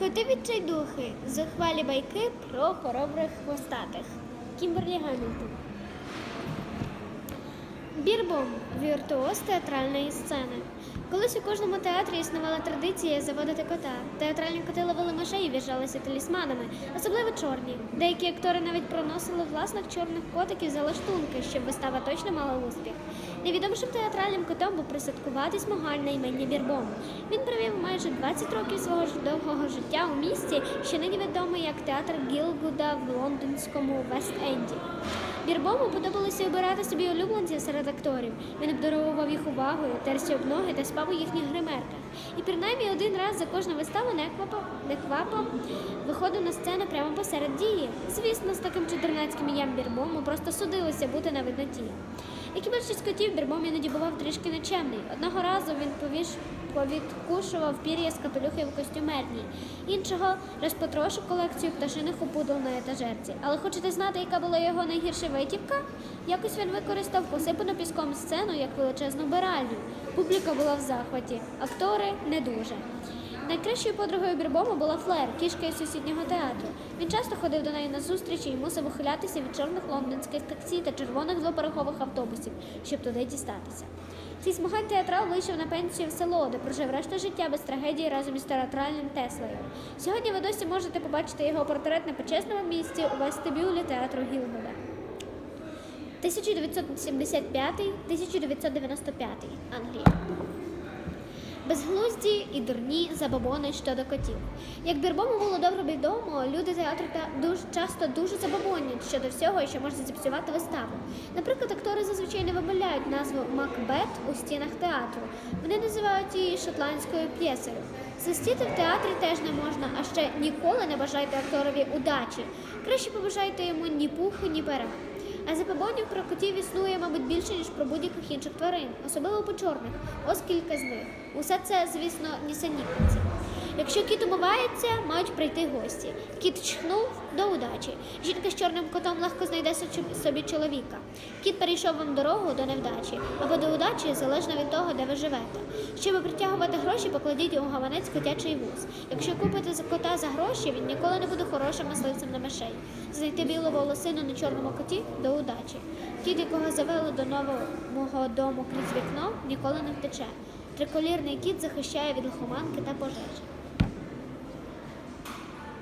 Коти відчайдухи. Зухвалі байки про хоробрих хвостатих. Кімберлі Гамільтон. Бірбом віртуоз театральної сцени. Колись у кожному театрі існувала традиція заводити кота. Театральні коти ловили мишей і вважалися талісманами, особливо чорні. Деякі актори навіть проносили власних чорних котиків за лаштунки, щоб вистава точно мала успіх. Невідомішим театральним котом був присадкувати смугаль на імені Бірбом. Він провів майже 20 років свого довгого життя у місті, що нині відомий як театр Гілгуда в лондонському Вест-Енді. Бірбому подобалося обирати собі улюбленців серед акторів. Він обдаровував їх увагою, терся об ноги та спав у їхніх гримерках. І принаймні один раз за кожну виставу неквапо виходив на сцену прямо посеред дії. Звісно, з таким чудернацьким ім'ям Бірбому просто судилося бути на видноті. Як і більшість котів, Бірбом іноді бував трішки нечемний. Одного разу він повіш повідкушував пір'я з капелюхи в костюмерній. Іншого розпотрошив колекцію пташиних опудал на етажерці. Але хочете знати, яка була його найгірша витівка? Якось він використав посипану піском сцену як величезну биральню. Публіка була в захваті, актори не дуже. Найкращою подругою Бірбому була Флер, кішка із сусіднього театру. Він часто ходив до неї на зустрічі і мусив ухилятися від чорних лондонських таксі та червоних двоперехових автобусів, щоб туди дістатися. Цей смугань театрал вийшов на пенсію в село, де прожив решту життя без трагедії разом із театральним Теслею. Сьогодні ви досі можете побачити його портрет на почесному місці у вестибюлі театру Гілгода. 1975-1995 Англія. Безглузді і дурні забобони щодо котів. Як Бірбому було добре відомо, люди театру та дуже часто дуже забобонять щодо всього, що може зіпсувати виставу. Наприклад, актори зазвичай не вимовляють назву Макбет у стінах театру. Вони називають її шотландською п'єсою. Свистіти в театрі теж не можна, а ще ніколи не бажайте акторові удачі. Краще побажайте йому ні пуху, ні пера. А забобонів про котів існує, мабуть, більше, ніж про будь-яких інших тварин, особливо по чорних. Ось кілька з них. Усе це, звісно, нісенітниці. Якщо кіт умивається, мають прийти гості. Кіт чхнув до удачі. Жінка з чорним котом легко знайде собі чоловіка. Кіт перейшов вам дорогу до невдачі або до удачі, залежно від того, де ви живете. Щоб притягувати гроші, покладіть у гаванець котячий вуз. Якщо купите кота за гроші, він ніколи не буде хорошим мисливцем на мишей. Знайти білу волосину на чорному коті до удачі. Кіт, якого завели до нового дому крізь вікно, ніколи не втече. Триколірний кіт захищає від лихоманки та пожежі.